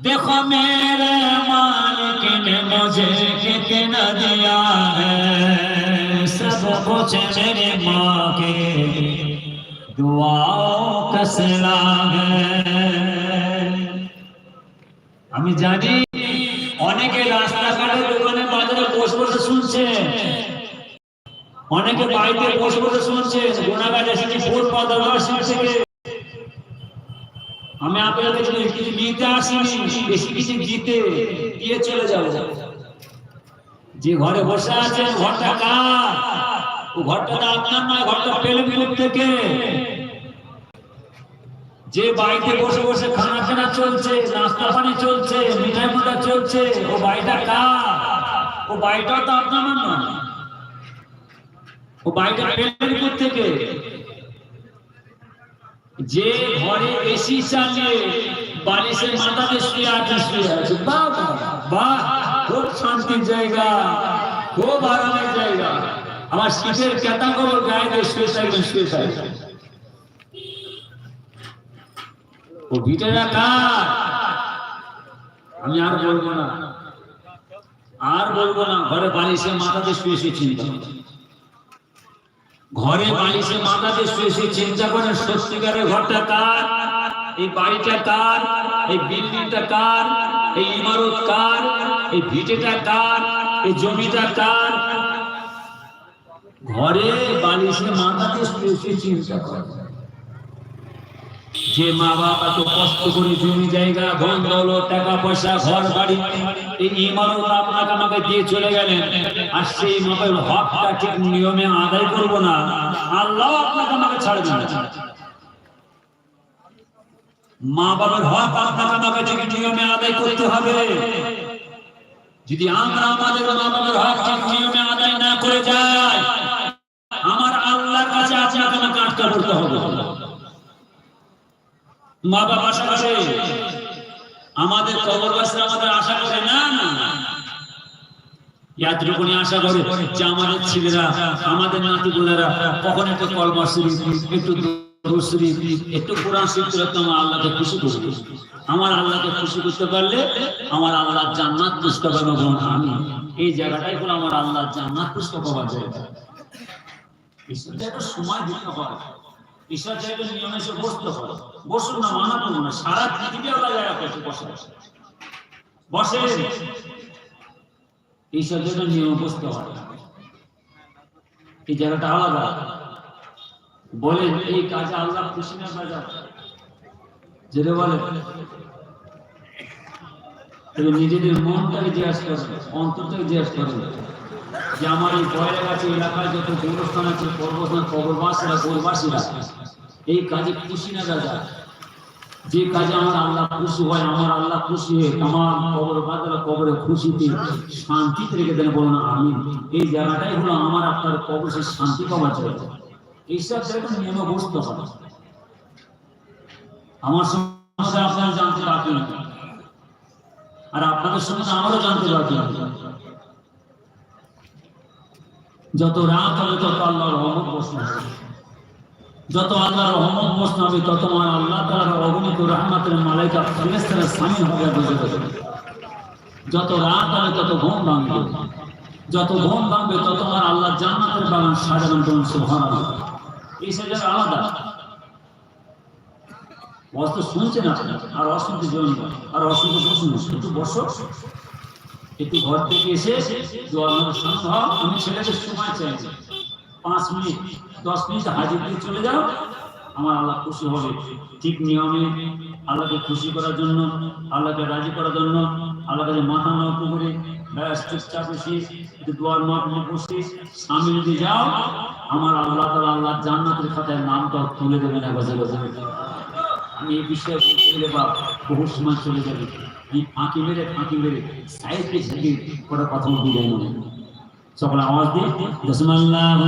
देखो मेरे मालिक ने मुझे कितना दिया है सब कुछ मेरे माँ के दुआओं का सिला है আমি জানি অনেকে রাস্তাঘাটে দোকানে বাজারে বসে বসে শুনছে অনেকে বাড়িতে বসে বসে শুনছে গোনাগাছ এসেছে ফোর পাদার থেকে আমি আপনাদের কাছে নিতে আসিনি, বেশি কিছু দিতে, দিয়ে চলে যাব। যে ঘরে বসে আছেন, ঘরটা কার? ও ঘরটা আপনার নয়, ঘরটা পেলেন থেকে। যে বাড়িতে বসে বসে খানা খানা চলছে, নাস্তা পানি চলছে, মিঠাই মোটা চলছে, ও বাড়িটা কার? ও বাড়িটা তো আপনার নয়। ও বাড়িটা পেলেন থেকে। যে ঘরে এসি চালিয়ে বালিশের মাথাতে শুয়ে আছে শুয়ে আছে। বাহ বাহ খুব শান্তির জায়গা, খুব আরামের জায়গা। আমার শীতের কেতা খবর গায়ে দিয়ে শুয়ে থাকবেন শুয়ে থাকবেন। ও ভিটেরা কার আমি আর বলব না। আর বলব না, ঘরে বালিশের মাথাতে শুয়ে শুয়ে চিন্তা ঘরে বালিশে মাথাতে শুয়ে শুয়ে চিন্তা করেন সত্যিকারের ঘরটা কার? এই বাড়িটা কার? এই বিল্ডিংটা কার? এই ইমারত কার? এই ভিটেটা কার? এই জমিটা কার? ঘরে বালিশে মাথাতে শুয়ে শুয়ে চিন্তা করে। যে মা বাবা তো কষ্ট করে জমি, জায়গা, ধন, দৌলত, টাকা পয়সা, ঘর, বাড়ি, এই আপনাকে আমাকে দিয়ে চলে গেলেন। আর সেই মাপের হকটা ঠিক নিয়মে আদায় না? আল্লাহ আপনাকে আমাকে না। যদি আমরা আমাদের মা বাবার হক ঠিক নিয়মে আদায় না করে যাই আমার আল্লাহর কাছে আপনাকে আমাকে আটকা পড়তে হবে মা বাবা করে আমাদের কবরবাসী আমাদের আশা করে, না আমার আল্লাহকে খুশি পারলে আমার আল্লাহ জান্নাত পাবো আমি এই জায়গাটাই হলো আমার আল্লাহ জান্নাত পাওয়ার জায়গা। ঈশ্বরকে সময় দিতে হয়। ঈশ্বর বসতে হয় বসুন না, মানা করব না, সারা পৃথিবী আলাদা জায়গা পেয়েছে বসে। বসে ঈশ্বর নিয়মে বসতে হয় এই জায়গাটা আলাদা। বলেন, এই কাজে আল্লাহ খুশি না কাজা যেটা বলে তবে নিজেদের মনটাকে জিজ্ঞাসা করেন, অন্তরটাকে জিজ্ঞাসা করেন। যে আমার এই বয়ের কাছে এলাকায় যত গোরস্থান আছে পর্বস্থান কবরবাসীরা, গোরবাসীরা, এই কাজে খুশি না দাদা? যে কাজে আমার আল্লাহ খুশি হয়, আমার আল্লাহ খুশি হয়ে আমার কবর বাদলা কবরে খুশিতে শান্তিতে রেখে দেন বলুন আমি এই জায়গাটাই হলো আমার আপনার কবর সে শান্তি পাওয়ার জায়গা। এইসব জায়গাটা নিয়মে বসতে হবে। আমার সমস্যা আপনারা জানতে বাকি আর আপনাদের সমস্যা আমারও জানতে বাকি যত রাত হবে, তত আল্লাহর রহমত বসন যত আল্লাহর রহমত বসন হবে তত আমার আল্লাহ তাআলার অগণিত রহমতের মালাইকা ফেরেশতারা সামিল হবে বুঝে দেবে যত রাত হবে, তত ঘুম ভাঙবে। যত ঘুম ভাঙবে, তত আমার আল্লাহ জান্নাতের বাগান সাজাবেন তখন সুবহানাল্লাহ। এই সেজার আলাদা। অস্ত শুনছেন আপনি আর অসংখ্য জমি আর অসংখ্য বসুন একটু বসো। একটু ঘর থেকে এসে হও আমি ছেলেকে সময় চাই। পাঁচ মিনিট, দশ মিনিট হাজির দিয়ে চলে যাও। আমার আল্লাহ খুশি হবে। ঠিক নিয়মে আল্লাহকে খুশি করার জন্য, আল্লাহকে রাজি করার জন্য, আল্লাহকে মাথা নত করে ব্যাস চুপচাপ এসে দোয়ার মাঠ বসে সামিল দিয়ে যাও, আমার আল্লাহ তালা আল্লাহ জান্নাতের খাতায় নামটা তুলে গজে গজে আমি এই বিষয়ে বলতে গেলে বা বহু সময় চলে যাবে এই ফাঁকি মেরে ফাঁকি মেরে সাইডে ঝেঁকে কটা কথা বলতে যাই না সকল আওয়াজ দিয়ে বিসমিল্লাহ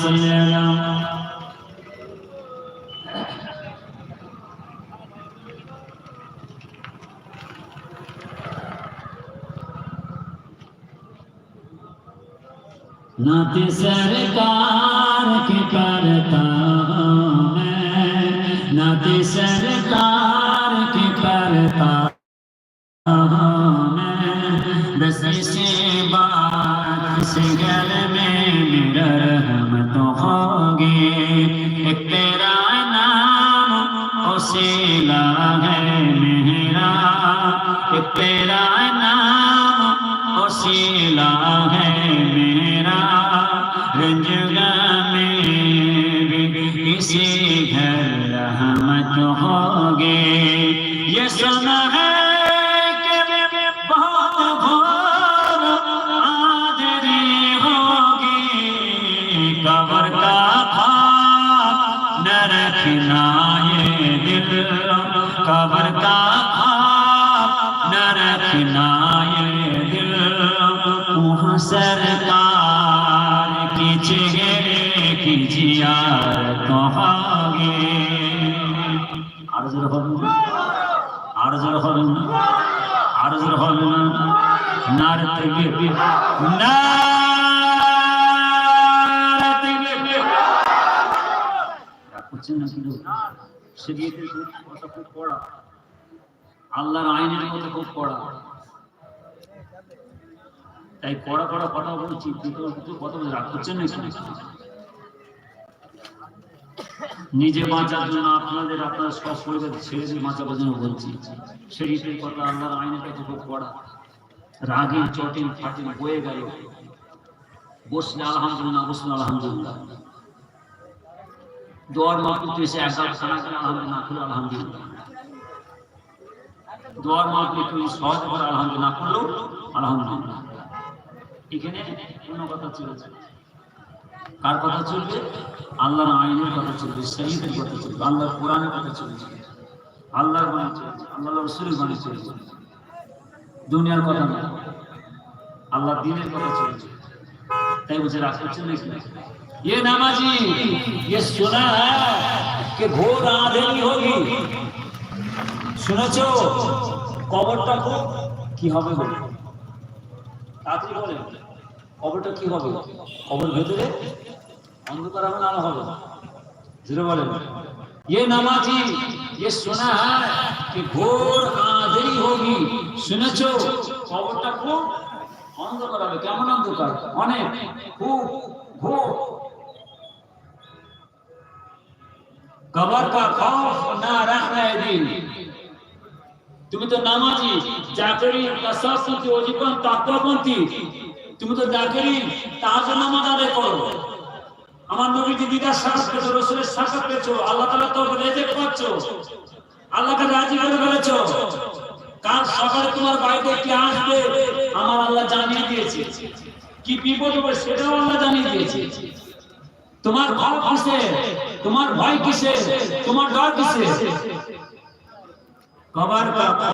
সাল্লি আলা नाते सरकार तेरा नाम उसीला है मेरा एक तेरा नाम उसीला है मेरा रंजगा में भी इसी घर रहमत होगी ये सुना है रखना ये दिल कबर का खाक न रखना ये दिल वहाँ सरकार की चेहरे की जियारत होगी আরো জোরে হবে না আরো জোরে হবে না আরো জোরে হবে না নার থেকে আল্লাহর আইনের কথা খুব তাই কড়া কড়া কথা বলছি দুটো দুটো কথা বলে রাগ করছেন নাকি? নিজে বাঁচার জন্য আপনাদের, আপনার সব পরিবার ছেড়ে দিয়ে বাঁচাবার জন্য বলছি। শরীফের কথা, আল্লাহর আইনের কথা খুব কড়া। রাগে চটিন ফাটিন বয়ে গেল। বসলে আলহামদুলিল্লাহ বসলে আলহামদুলিল্লাহ। দোয়ার মাহফিল এসে একবার খানা আলহামদুলিল্লাহ না আলহামদুলিল্লাহ। দোয়ার মাহফিল তুই সহজ করে না আলহামদুলিল্লাহ। এখানে কোনো কথা চলেছে। কার কথা চলবে? আল্লাহর আইনের কথা চলবে শহীদের কথা চলবে, আল্লাহর কোরআনের কথা চলবে। আল্লাহর বাণী চলছে আল্লাহ রসুলের বাণী চলছে। দুনিয়ার কথা না আল্লাহ দিনের কথা চলছে। তাই বুঝে রাখতে নাকি? ये नमाजी ये सुना है कि घोर आंधेरी होगी শুনেছো কবরটা খুব কি হবে গো তাড়াতাড়ি বলেন কবরটা কি হবে কবর ভেতরে অন্ধকার হবে না আলো হবে জুড়ে বলেন ये नमाजी ये सुना है कि घोर आंधेरी होगी শুনেছো কবরটা খুব অন্ধকার হবে কেমন অন্ধকার অনেক খুব ঘোর কবর কা খৌফ না দিন। তুমি তো নামাজি, জাকরি তাসাসুতি তুমি তো জাকরি, তাজ নামাজ আদায় করো। আমার শ্বাস পেয়েছ রসুলের পেয়েছ, আল্লাহ তালা তো পাচ্ছ আল্লাহকে রাজি করে ফেলেছ। কাল সকালে তোমার বাড়িতে কি আসবে, আমার আল্লাহ জানিয়ে দিয়েছে। কি বিপদ হবে সেটাও আল্লাহ জানিয়ে দিয়েছে। তোমার ভালো ফাঁসে তোমার ভয় কিসে তোমার ডর কিসে কবার का